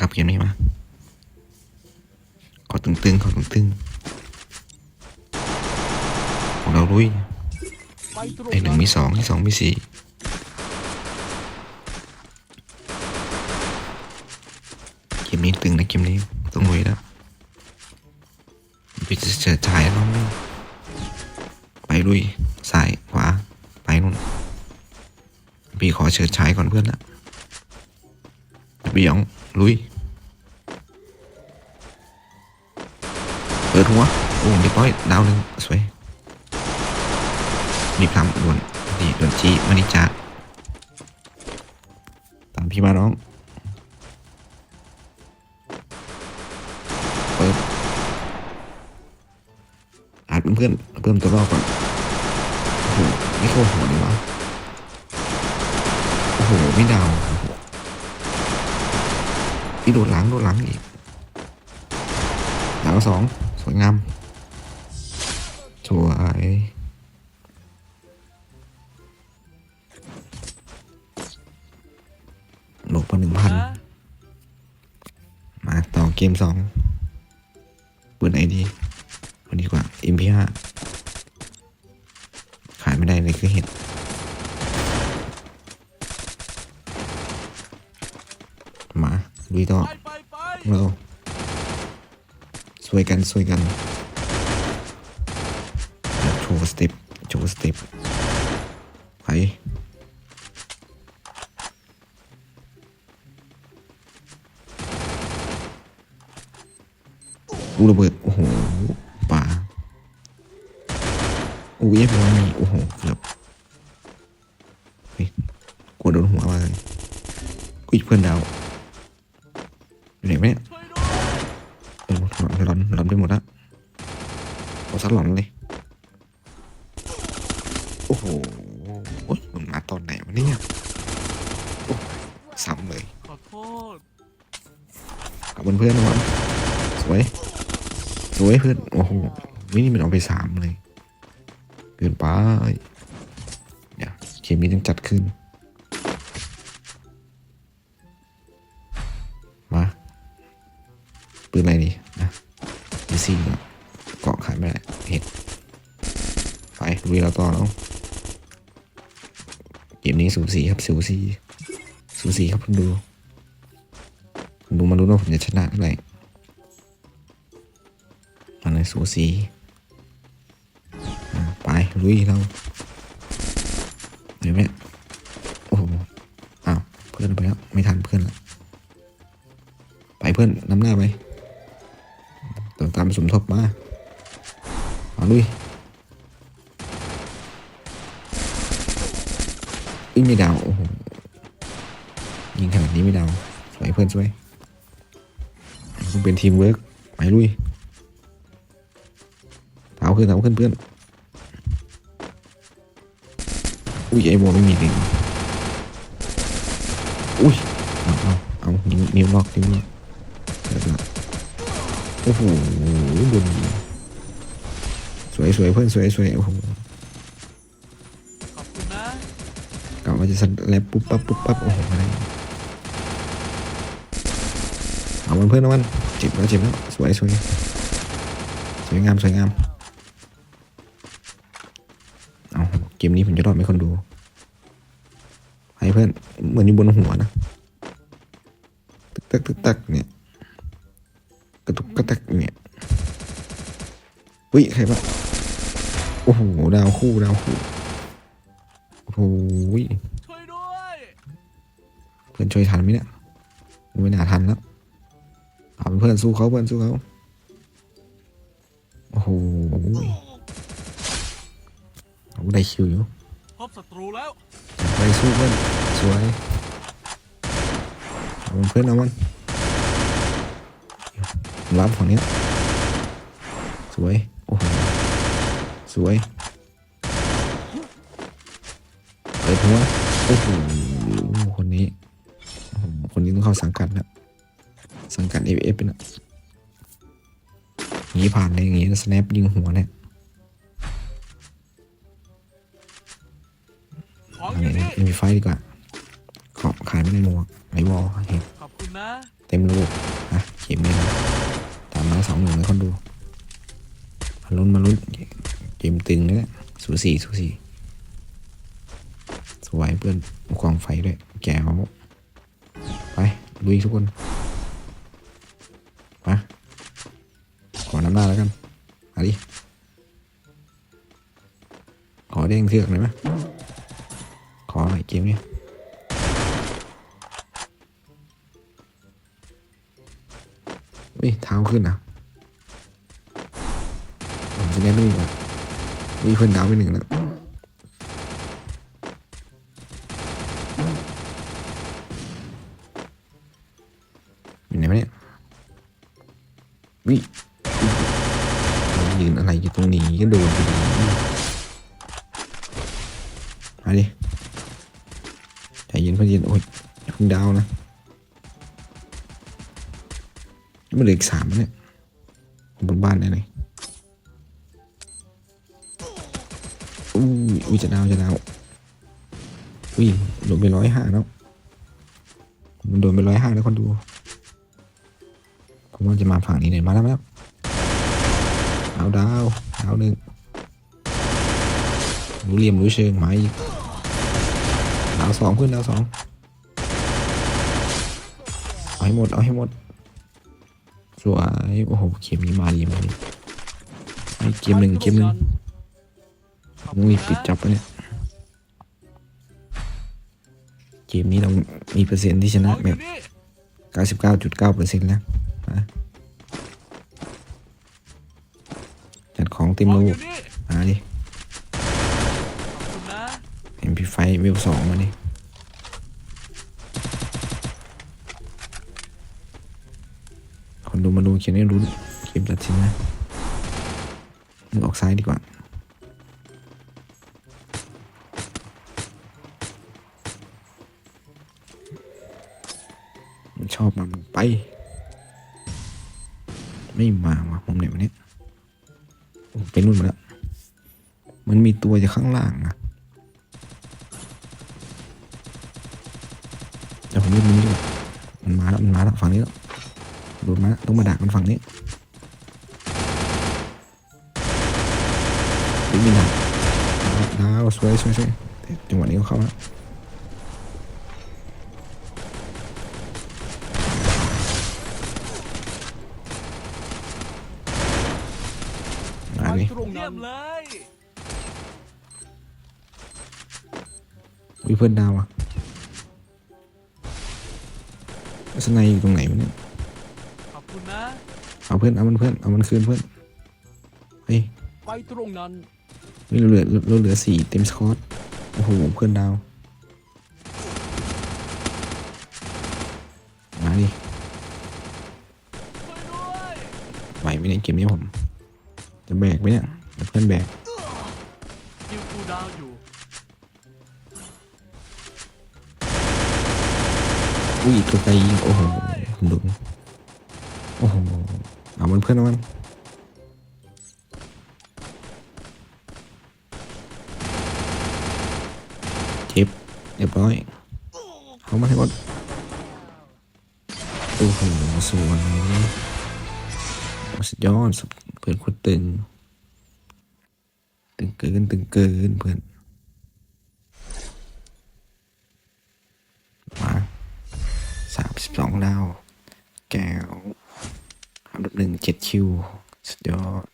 ครับเกมนี้มา ขอตึงๆขอตึงๆของเราลุยไอหนึ่งมีสองมีสองมีสี่เกมนี้ตึงนะเกมนี้ต้องลุยแล้วไปเจอชายน้องไปลุยซ้ายขวาไปนู่นพี่ขอเชิญชายก่อนเพื่อนละพี่ยอง ลุย เปิดหัว โอ้เรียบร้อย ดาวหนึ่งสวย มีพลัมด่วนดีด่วนจีมานิจาตามพี่มาน้อง เปิดอาจเพื่อนเพิ่มตัวรอบก่อนโอ้โหไม่เข้าหัวเลยวะโอ้โห ไม่ดาว อ้โหพี่โดดหลังโดดหลังอีกดาวสองสวยงามสวยลบมาหนึ่งพันนะมาต่อเกมสองเปิดไหนดีวันดีกว่า MP5 ขายไม่ได้เลยคือเห็ด มา ลุยต่อเราสวยกันสวยกันโชว์สเต็ปโชว์สเต็ปไปอูระเบิด โอ้โหป่าอู้ยผมว่ามีโอ้โหเกือบเฮ้ยกลัวโดนหัวมาเลยอุ้ยเพื่อนดาว อยู่ไหนวะเนี่ยเออหลอนหลอนหลอนไปหมดละเอาซัดหลอนเลยโอ้โหมันมาตอนไหนวะเนี่ยโอ้ซ้ำเลยขอโทษกับเพื่อนๆนะครับสวย สวยเพื่อน โอ้โหวินี่มันเอาไปสามเลย เกินไปเดี๋ยเกมนี้ต้องจัดขึ้น ลุยเราต่อแล้วเกมนี้สูสีครับสูสีสูสีครับคุณดูคุณดูมาดูว่าผมจะชนะเท่าไหร่อันไหนสูสีไปลุยเราเห็นไหมโอ้โหอ้าวเพื่อนไปแล้วไม่ทันเพื่อนละไปเพื่อนนำหน้าไปตามตามสมทบมาเอาลุย อีไม่ดาวโอ้โหยิงขนาดนี้ไม่ดาวสวยเพื่อนสวยคุณเป็นทีมเวิร์กไปลุยเอาขึ้นเอาขึ้นเพื่อนอุ้ยไอ้โบไม่มีดึงอุ้ยเอาเอาเอานิ้วนิ้วล็อกนิ้วล็อกเรียบร้อยโอ้โหโดนยิงสวยสวยเพื่อนสวยสวยโอ้โห กะว่าจะสแลบปุ๊บปั๊บปุ๊บปั๊บโอ้โหอะไรเอามันเพื่อนนะมันเจ็บแล้วเจ็บแล้วสวยสวยสวยงามสวยงามเอาเกมนี้ผมจะรอดไหมคนดูให้เพื่อนเหมือนอยู่บนหัวนะตึกตักตึกตักเนี่ยกระตุกกระตักเนี่ยวิใครวะโอ้โหดาวคู่ดาวคู่โอ้โหช่วย พื่อนช่วยทันไหมเนี่ยไม่น่าทันแล้วเอาเป็นเพื่อนสู้เขาเพื่อนสู้เขาโอ้โหเอาได้คิวอยู่พบศัตรูแล้วไปสู้เพื่อนสวยเอาเป็นเพื่อนเอามันรับฝั่งเนี้ยสวยโอ้โหสวยเปิดหัวโอ้โหคนนี้โอ้โห คนนี้ต้องเข้าสังกัดแล้วสังกัดเอฟเอฟเป็นอะอย่างนี้ผ่านเลยอย่างนี้สแนปยิงหัวเนี่ยของอันอยู่นี้นี่มีไฟดีกว่าขอขายไม่ได้หมวกไอวอลเห็นขอบคุณนะเต็มระบบเกมนี้นะตามมาสองหนึ่งเลยคนดูมาลุ้นมาลุ้นเกมตึงเลยนะสูสีสูสีสวยเพื่อนควงไฟด้วยแก้วไป ลุยทุกคนมาขอน้ำหน้าแล้วกันมาดิขอเด้งเทือกหน่อยไหมขอหน่อยเกมนี้เฮ้ยเท้าขึ้นนะผมจะได้ไม่แบบมีเพื่อนดาวไปหนึ่งแล้ว วิยืนอะไรอยู่ตรงนี้ก็โดนไปดิมาดิใจเย็นเพื่อนเย็นโอ้ยอย่าเพิ่งดาวนะมันเหลืออีกสามแล้วเนี่ยบนบ้านได้เลยอู้ยอุ้ยจะดาวจะดาวอุ้ยโดนไปร้อยห้าแล้วมันโดนไปร้อยห้าแล้วคนดู ผมว่าจะมาฝั่งนี้เลยมาแล้วมาแล้วดาวดาวดาวหนึ่งรู้เหลี่ยมรู้เชิงหมายอีกดาวสองขึ้นดาวสองเอาให้หมดเอาให้หมดสวยโอ้โหเกมนี้มาดีมาดีไอ้เกมหนึ่งเกมหนึ่งมีปิดจับปะเนี่ยเกมนี้เรามีเปอร์เซ็นต์ที่ชนะแบบ 99.9เปอร์เซ็นต์แล้ว มาจัดของเต็มของรูอยู่นี่มาดิขอบคุณนะ MP5 เวลสองมาดิคนดูมาดูเกมนี้รู้นเกมตัดสินนะมึงออกซ้ายดีกว่ามันชอบมันไป ไม่มาวะผมไหนวะเนี่ยโอ้ไปนู่นมาแล้วมันมีตัวอยู่ข้างล่างอะเดี๋ยวผมเล่นมันดีกว่มันมาแล้วมันมาแล้วฝั่งนี้แล้วโดนมาต้องมาดักมันฝั่งนี้เฮ้ยมีหนักดาวสวยสวยสวยจังหวะนี้ก็เข้าแล้วมา ดิตรงเยี่ยมเลย วิเพื่อนดาวอะสไนอยู่ตรงไหนวะเนี่ย ขอบคุณนะ เอาเพื่อน เอามันเพื่อน เอามันคืนเพื่อน เฮ้ยไปตรงนั้น เฮ้ยเราเหลือเราเหลือสี่เต็มสกอตโอ้โห เพื่อนดาว มาดิ ช่วยด้วย ไหวไหมเนี่ยเกมนี้ผม จะแบกไหมเนี่ย เดี๋ยวเพื่อนแบกยิวกูดาวอยู่อุ้ยตัวไกลยิงโอ้โหผมดูโอ้โหเอามันเพื่อนเอามันเจ็บเรียบร้อยเอามาให้หมดโอ้โหสวยสุดยอดสุดเพื่อนคนตึง ตึงเกินตึงเกินเพื่อนมาสามสิบสองดาว แก้วอันดับหนึ่งเจ็ดคิว สุดยอด